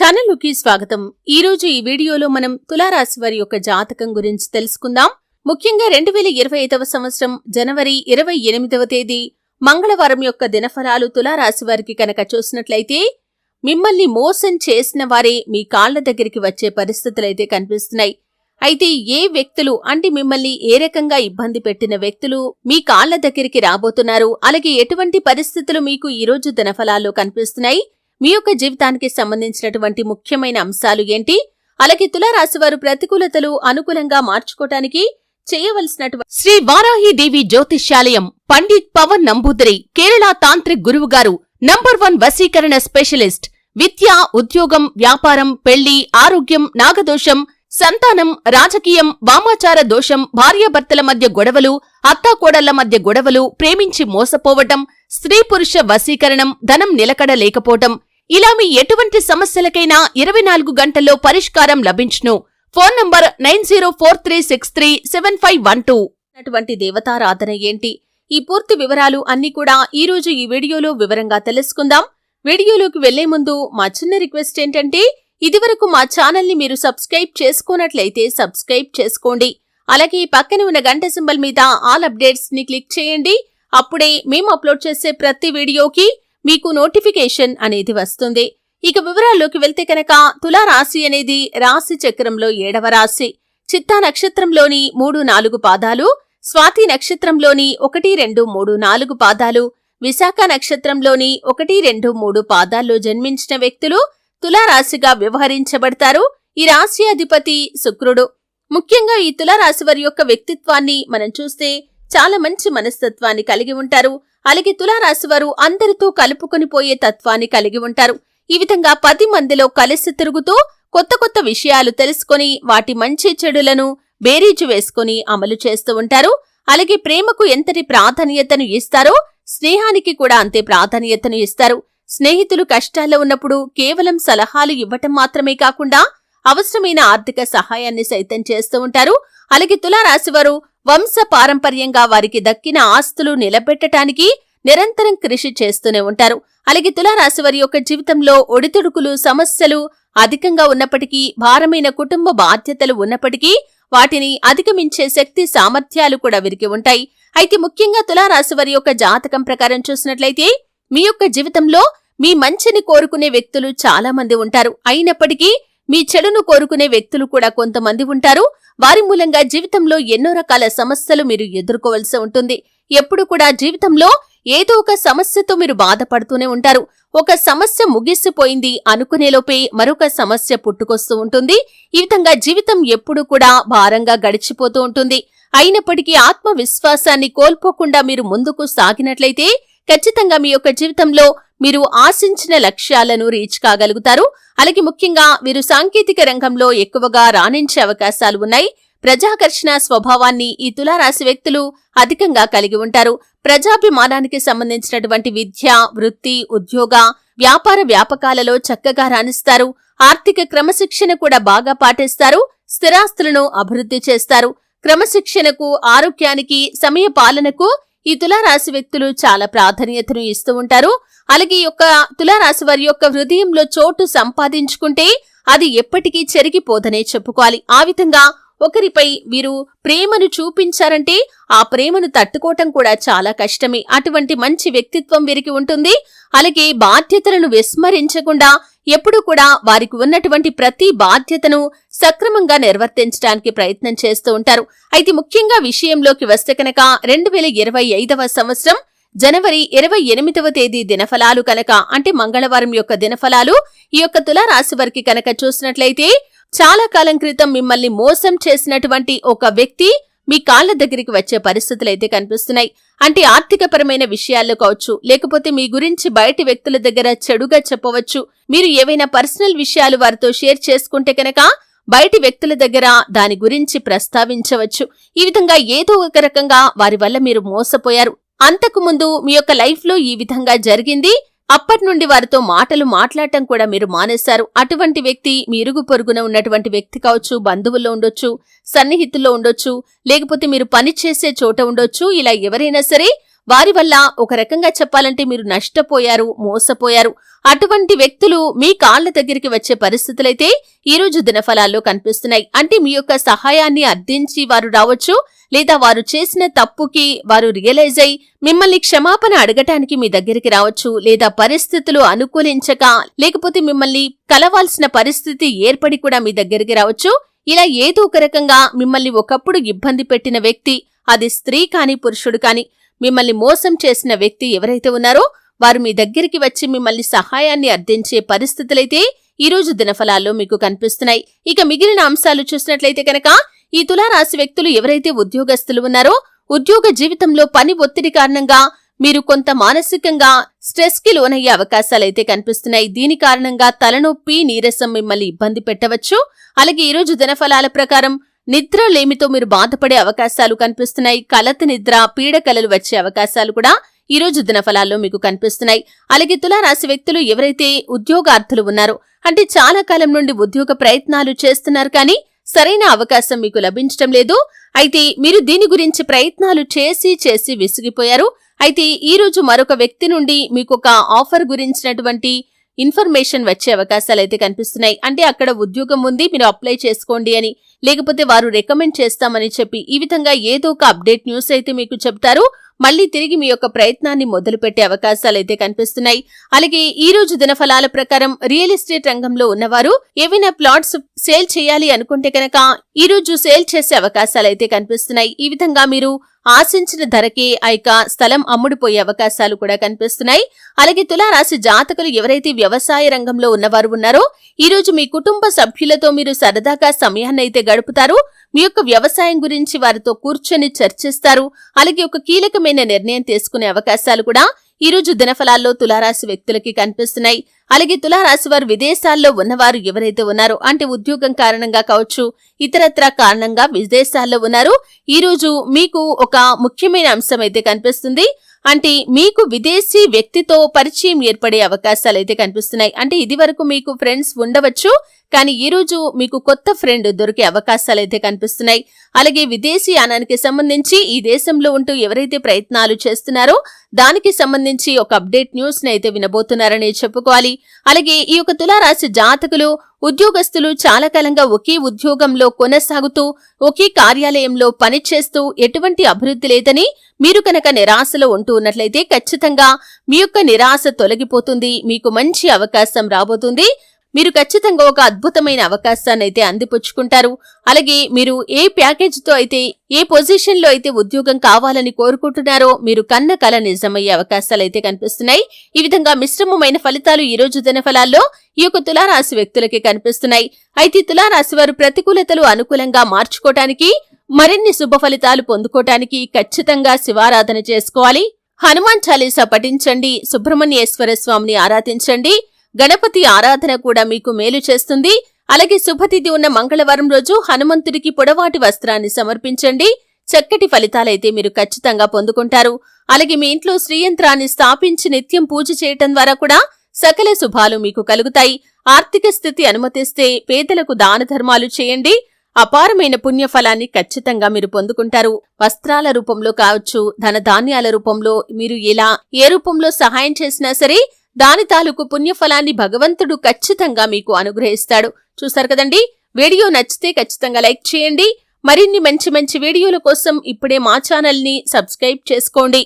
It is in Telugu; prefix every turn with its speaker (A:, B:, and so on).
A: ఛానల్కి స్వాగతం. ఈ రోజు ఈ వీడియోలో మనం తులారాశి వారి యొక్క జాతకం గురించి తెలుసుకుందాం. ముఖ్యంగా రెండు వేల ఇరవై ఐదవ సంవత్సరం జనవరి ఇరవై ఎనిమిదవ తేదీ మంగళవారం యొక్క దినఫలాలు తులారాశి వారికి కనుక చూసినట్లయితే మిమ్మల్ని మోసం చేసిన వారే మీ కాళ్ళ దగ్గరికి వచ్చే పరిస్థితులైతే కనిపిస్తున్నాయి. అయితే ఏ వ్యక్తులు అంటే మిమ్మల్ని ఏ రకంగా ఇబ్బంది పెట్టిన వ్యక్తులు మీ కాళ్ళ దగ్గరికి రాబోతున్నారు? అలాగే ఎటువంటి పరిస్థితులు మీకు ఈ రోజు దినఫలాల్లో కనిపిస్తున్నాయి? మీ యొక్క జీవితానికి సంబంధించినటువంటి ముఖ్యమైన అంశాలు ఏంటి? అలాగే తులారాశి వారు ప్రతికూలతలు అనుకూలంగా మార్చుకోవటానికి చేయవలసినటువంటి శ్రీ వారాహి దేవి జ్యోతిష్యాలయం పండిత్ పవన్ నంబూదరి కేరళ తాంత్రిక్ గురువు గారు నంబర్ వన్ వశీకరణ స్పెషలిస్ట్ విద్య ఉద్యోగం వ్యాపారం పెళ్ళి ఆరోగ్యం నాగదోషం సంతానం రాజకీయం వామాచార దోషం భార్యాభర్తల మధ్య గొడవలు అత్తాకోడళ్ళ మధ్య గొడవలు ప్రేమించి మోసపోవటం స్త్రీ పురుష వశీకరణం ధనం నిలకడ లేకపోవటం ఇలా మీ ఎటువంటి సమస్యలకైనా ఇరవై నాలుగు గంటల్లో పరిష్కారం లభించును. Phone number nine zero four three six three seven five one two. అటువంటి దేవతారాధన ఏంటి? ఈ పూర్తి వివరాలు అన్ని కూడా ఈ రోజు ఈ వీడియోలో వివరంగా తెలుసుకుందాం. వీడియోలోకి వెళ్ళే ముందు మా చిన్న రిక్వెస్ట్ ఏంటంటే ఇదివరకు మా ఛానల్ని మీరు సబ్స్క్రైబ్ చేసుకోనట్లయితే సబ్స్క్రైబ్ చేసుకోండి. అలాగే పక్కన ఉన్న గంట సింబల్ మీద ఆల్ అప్డేట్స్ని క్లిక్ చేయండి. అప్పుడే మేము అప్లోడ్ చేసే ప్రతి వీడియోకి మీకు నోటిఫికేషన్ అనేది వస్తుంది. ఇక వివరాల్లోకి వెళ్తే కనుక తులారాశి అనేది రాశి చక్రంలో ఏడవ రాశి. చిత్తా నక్షత్రంలోని మూడు నాలుగు పాదాలు స్వాతి నక్షత్రంలోని ఒకటి రెండు మూడు నాలుగు పాదాలు విశాఖ నక్షత్రంలోని ఒకటి రెండు మూడు పాదాల్లో జన్మించిన వ్యక్తులు తులారాశిగా వ్యవహరించబడతారు. ఈ రాశి అధిపతి శుక్రుడు. ముఖ్యంగా ఈ తులారాశి వారి యొక్క వ్యక్తిత్వాన్ని మనం చూస్తే చాలా మంచి మనస్తత్వాన్ని కలిగి ఉంటారు. అలాగే తులారాశి వారు అందరితో కలుపుకొనిపోయే తత్వాన్ని కలిగి ఉంటారు. ఈ విధంగా పది మందిలో కలిసి తిరుగుతూ కొత్త కొత్త విషయాలు తెలుసుకొని వాటి మంచి చెడులను బేరీజు వేసుకుని అమలు చేస్తూ ఉంటారు. అలాగే ప్రేమకు ఎంతటి ప్రాధాన్యతను ఇస్తారో స్నేహానికి కూడా అంతే ప్రాధాన్యతను ఇస్తారు. స్నేహితులు కష్టాల్లో ఉన్నప్పుడు కేవలం సలహాలు ఇవ్వటం మాత్రమే కాకుండా అవసరమైన ఆర్థిక సహాయాన్ని సైతం చేస్తూ ఉంటారు. అలాగే తులారాశివారు వంశ పారంపర్యంగా వారికి దక్కిన ఆస్తులు నిలబెట్టడానికి నిరంతరం కృషి చేస్తూనే ఉంటారు. అలాగే తులారాశి వారి యొక్క జీవితంలో ఒడిదుడుకులు సమస్యలు అధికంగా ఉన్నప్పటికీ భారమైన కుటుంబ బాధ్యతలు ఉన్నప్పటికీ వాటిని అధిగమించే శక్తి సామర్థ్యాలు కూడా వీరికి ఉంటాయి. అయితే ముఖ్యంగా తులారాశి వారి యొక్క జాతకం ప్రకారం చూసినట్లయితే మీ యొక్క జీవితంలో మీ మంచిని కోరుకునే వ్యక్తులు చాలా మంది ఉంటారు. అయినప్పటికీ మీ చెడును కోరుకునే వ్యక్తులు కూడా కొంతమంది ఉంటారు. వారి మూలంగా జీవితంలో ఎన్నో రకాల సమస్యలు మీరు ఎదుర్కోవలసి ఉంటుంది. ఎప్పుడు కూడా జీవితంలో ఏదో ఒక సమస్యతో మీరు బాధపడుతూనే ఉంటారు. ఒక సమస్య ముగిసిపోయింది అనుకునేలోపే మరొక సమస్య పుట్టుకొస్తూ ఉంటుంది. ఈ విధంగా జీవితం ఎప్పుడు కూడా భారంగా గడిచిపోతూ ఉంటుంది. అయినప్పటికీ ఆత్మవిశ్వాసాన్ని కోల్పోకుండా మీరు ముందుకు సాగినట్లయితే ఖచ్చితంగా మీ యొక్క జీవితంలో మీరు ఆశించిన లక్ష్యాలను రీచ్ కాగలుగుతారు. అలాగే ముఖ్యంగా మీరు సాంకేతిక రంగంలో ఎక్కువగా రాణించే అవకాశాలు ఉన్నాయి. ప్రజాకర్షణ స్వభావాన్ని ఈ తులారాశి వ్యక్తులు అధికంగా కలిగి ఉంటారు. ప్రజాభిమానానికి సంబంధించినటువంటి విద్య వృత్తి ఉద్యోగ వ్యాపార వ్యాపకాలలో చక్కగా రాణిస్తారు. ఆర్థిక క్రమశిక్షణ కూడా బాగా పాటిస్తారు. స్థిరాస్తులను అభివృద్ధి చేస్తారు. క్రమశిక్షణకు ఆరోగ్యానికి సమయ పాలనకు ఈ తులారాశి వ్యక్తులు చాలా ప్రాధాన్యతను ఇస్తూ ఉంటారు. అలాగే ఈ యొక్క తులారాశి వారి యొక్క హృదయంలో చోటు సంపాదించుకుంటే అది ఎప్పటికీ చెరిగిపోదనే చెప్పుకోవాలి. ఆ విధంగా ఒకరిపై వీరు ప్రేమను చూపించారంటే ఆ ప్రేమను తట్టుకోవటం కూడా చాలా కష్టమే. అటువంటి మంచి వ్యక్తిత్వం వీరికి ఉంటుంది. అలాగే బాధ్యతలను విస్మరించకుండా ఎప్పుడు కూడా వారికి ఉన్నటువంటి ప్రతి బాధ్యతను సక్రమంగా నిర్వర్తించడానికి ప్రయత్నం చేస్తూ ఉంటారు. అయితే ముఖ్యంగా విషయంలోకి వస్తే కనుక రెండు వేల ఇరవై ఐదవ సంవత్సరం జనవరి ఇరవై ఎనిమిదవ తేదీ దినఫలాలు కనుక అంటే మంగళవారం యొక్క దినఫలాలు ఈ యొక్క తులారాశి వారికి కనుక చూసినట్లయితే చాలా కాలం క్రితం మిమ్మల్ని మోసం చేసినటువంటి ఒక వ్యక్తి మీ కాళ్ళ దగ్గరికి వచ్చే పరిస్థితులు అయితే కనిపిస్తున్నాయి. అంటే ఆర్థికపరమైన విషయాల్లో కావచ్చు లేకపోతే మీ గురించి బయటి వ్యక్తుల దగ్గర చెడుగా చెప్పవచ్చు. మీరు ఏవైనా పర్సనల్ విషయాలు వారితో షేర్ చేసుకుంటే కనుక బయటి వ్యక్తుల దగ్గర దాని గురించి ప్రస్తావించవచ్చు. ఈ విధంగా ఏదో ఒక రకంగా వారి వల్ల మీరు మోసపోయారు. అంతకు ముందు మీ యొక్క లైఫ్లో ఈ విధంగా జరిగింది. అప్పటి నుండి వారితో మాటలు మాట్లాడటం కూడా మీరు మానేశారు. అటువంటి వ్యక్తి మీ ఇరుగు పొరుగున ఉన్నటువంటి వ్యక్తి కావచ్చు బంధువుల్లో ఉండొచ్చు సన్నిహితుల్లో ఉండొచ్చు లేకపోతే మీరు పని చేసే చోట ఉండొచ్చు ఇలా ఎవరైనా సరే వారి వల్ల ఒక రకంగా చెప్పాలంటే మీరు నష్టపోయారు మోసపోయారు. అటువంటి వ్యక్తులు మీ కాళ్ళ దగ్గరికి వచ్చే పరిస్థితులైతే ఈ రోజు దినఫలాల్లో కనిపిస్తున్నాయి. అంటే మీ యొక్క సహాయాన్ని అర్థించి వారు రావచ్చు లేదా వారు చేసిన తప్పుకి వారు రియలైజ్ అయి మిమ్మల్ని క్షమాపణ అడగటానికి మీ దగ్గరికి రావచ్చు లేదా పరిస్థితులు అనుకూలించక లేకపోతే మిమ్మల్ని కలవాల్సిన పరిస్థితి ఏర్పడి కూడా మీ దగ్గరికి రావచ్చు. ఇలా ఏదో ఒక రకంగా మిమ్మల్ని ఒకప్పుడు ఇబ్బంది పెట్టిన వ్యక్తి అది స్త్రీ కాని పురుషుడు కాని మిమ్మల్ని మోసం చేసిన వ్యక్తి ఎవరైతే ఉన్నారో వారు మీ దగ్గరికి వచ్చి మిమ్మల్ని సహాయాన్ని అర్థించే పరిస్థితులైతే ఈ రోజు దినఫలాల్లో మీకు కనిపిస్తున్నాయి. ఇక మిగిలిన అంశాలు చూసినట్లయితే కనుక ఈ తులారాశి వ్యక్తులు ఎవరైతే ఉద్యోగస్తులు ఉన్నారో ఉద్యోగ జీవితంలో పని ఒత్తిడి కారణంగా మీరు కొంత మానసికంగా స్ట్రెస్కి లోనయ్యే అవకాశాలైతే కనిపిస్తున్నాయి. దీని కారణంగా తలనొప్పి నీరసం మిమ్మల్ని ఇబ్బంది పెట్టవచ్చు. అలాగే ఈ రోజు దినఫలాల ప్రకారం నిద్ర లేమితో మీరు బాధపడే అవకాశాలు కనిపిస్తున్నాయి. కలత నిద్ర పీడకలలు వచ్చే అవకాశాలు కూడా ఈ రోజు దినఫలాల్లో మీకు కనిపిస్తున్నాయి. అలాగే తులారాశి వ్యక్తులు ఎవరైతే ఉద్యోగార్థులు ఉన్నారో అంటే చాలా కాలం నుండి ఉద్యోగ ప్రయత్నాలు చేస్తున్నారు కానీ సరైన అవకాశం మీకు లభించటం లేదు. అయితే మీరు దీని గురించి ప్రయత్నాలు చేసి చేసి విసిగిపోయారు. అయితే ఈ రోజు మరొక వ్యక్తి నుండి మీకు ఒక ఆఫర్ గురించినటువంటి ఇన్ఫర్మేషన్ వచ్చే అవకాశాలు అయితే కనిపిస్తున్నాయి. అంటే అక్కడ ఉద్యోగం ఉంది మీరు అప్లై చేసుకోండి అని. లేకపోతే వారు రికమెండ్ చేస్తామని చెప్పి ఈ విధంగా ఏదో ఒక అప్డేట్ న్యూస్ అయితే మీకు చెప్తారు. మళ్ళీ తిరిగి మీ యొక్క ప్రయత్నాన్ని మొదలుపెట్టే అవకాశాలైతే కనిపిస్తున్నాయి. అలాగే ఈ రోజు దినఫలాల ప్రకారం రియల్ ఎస్టేట్ రంగంలో ఉన్నవారు ఏవైనా ప్లాట్స్ సేల్ చేయాలి అనుకుంటే కనుక ఈ రోజు సేల్ చేసే అవకాశాలైతే కనిపిస్తున్నాయి. ఈ విధంగా మీరు ఆశించిన ధరకే ఐక స్థలం అమ్ముడుపోయే అవకాశాలు కూడా కనిపిస్తున్నాయి. అలాగే తులారాశి జాతకులు ఎవరైతే వ్యవసాయ రంగంలో ఉన్నవారు ఉన్నారో ఈ రోజు మీ కుటుంబ సభ్యులతో మీరు సరదాగా సమయాన్ని అయితే గడుపుతారు. మీ యొక్క వ్యవసాయం గురించి వారితో కూర్చొని చర్చిస్తారు. అలాగే ఒక కీలకమైన నిర్ణయం తీసుకునే అవకాశాలు కూడా ఈ రోజు దినఫలాల్లో తులారాశి వ్యక్తులకి కనిపిస్తున్నాయి. అలాగే తులారాశి వారు విదేశాల్లో ఉన్నవారు ఎవరైతే ఉన్నారో అంటే ఉద్యోగం కారణంగా కావచ్చు ఇతరత్ర కారణంగా విదేశాల్లో ఉన్నారు ఈ రోజు మీకు ఒక ముఖ్యమైన అంశం అయితే కనిపిస్తుంది. అంటే మీకు విదేశీ వ్యక్తితో పరిచయం ఏర్పడే అవకాశాలు అయితే కనిపిస్తున్నాయి. అంటే ఇది వరకు మీకు ఫ్రెండ్స్ ఉండవచ్చు కానీ ఈ రోజు మీకు కొత్త ఫ్రెండ్ దొరికే అవకాశాలు అయితే కనిపిస్తున్నాయి. అలాగే విదేశీ యానానికి సంబంధించి ఈ దేశంలో ఉంటూ ఎవరైతే ప్రయత్నాలు చేస్తున్నారో దానికి సంబంధించి ఒక అప్డేట్ న్యూస్ని అయితే వినబోతున్నారని చెప్పుకోవాలి. అలాగే ఈ యొక్క తులారాశి జాతకులు ఉద్యోగస్తులు చాలా కాలంగా ఒకే ఉద్యోగంలో కొనసాగుతూ ఒకే కార్యాలయంలో పనిచేస్తూ ఎటువంటి అభివృద్ధి లేదని మీరు కనుక నిరాశలో ఉంటూ ఉన్నట్లయితే ఖచ్చితంగా మీ యొక్క నిరాశ తొలగిపోతుంది. మీకు మంచి అవకాశం రాబోతుంది. మీరు ఖచ్చితంగా ఒక అద్భుతమైన అవకాశాన్ని అయితే అందిపుచ్చుకుంటారు. అలాగే మీరు ఏ ప్యాకేజ్తో అయితే ఏ పొజిషన్లో అయితే ఉద్యోగం కావాలని కోరుకుంటున్నారో మీరు కన్న కల నిజమయ్యే అవకాశాలు అయితే కనిపిస్తున్నాయి. ఈ విధంగా మిశ్రమమైన ఫలితాలు ఈ రోజు దినఫలాల్లో ఈ యొక్క తులారాశి వ్యక్తులకి కనిపిస్తున్నాయి. అయితే తులారాశి వారు ప్రతికూలతలు అనుకూలంగా మార్చుకోవటానికి మరిన్ని శుభ ఫలితాలు పొందుకోవటానికి ఖచ్చితంగా శివారాధన చేసుకోవాలి. హనుమాన్ చాలీసా పఠించండి. సుబ్రహ్మణ్యేశ్వర స్వామిని ఆరాధించండి. గణపతి ఆరాధన కూడా మీకు మేలు చేస్తుంది. అలాగే శుభతిథి ఉన్న మంగళవారం రోజు హనుమంతుడికి పొడవాటి వస్త్రాన్ని సమర్పించండి. చక్కటి ఫలితాలైతే మీరు ఖచ్చితంగా పొందుకుంటారు. అలాగే మీ ఇంట్లో శ్రీయంత్రాన్ని స్థాపించి నిత్యం పూజ చేయటం ద్వారా కూడా సకల శుభాలు మీకు కలుగుతాయి. ఆర్థిక స్థితి అనుమతిస్తే పేదలకు దాన ధర్మాలు చేయండి. అపారమైన పుణ్యఫలాన్ని ఖచ్చితంగా మీరు పొందుకుంటారు. వస్త్రాల రూపంలో కావచ్చు ధనధాన్యాల రూపంలో మీరు ఎలా ఏ రూపంలో సహాయం చేసినా సరే దాని తాలూకు పుణ్యఫలాన్ని భగవంతుడు ఖచ్చితంగా మీకు అనుగ్రహిస్తాడు. చూశారు కదండి? వీడియో నచ్చితే ఖచ్చితంగా లైక్ చేయండి. మరిన్ని మంచి మంచి వీడియోల కోసం ఇప్పుడే మా ఛానల్ని సబ్స్క్రైబ్ చేసుకోండి.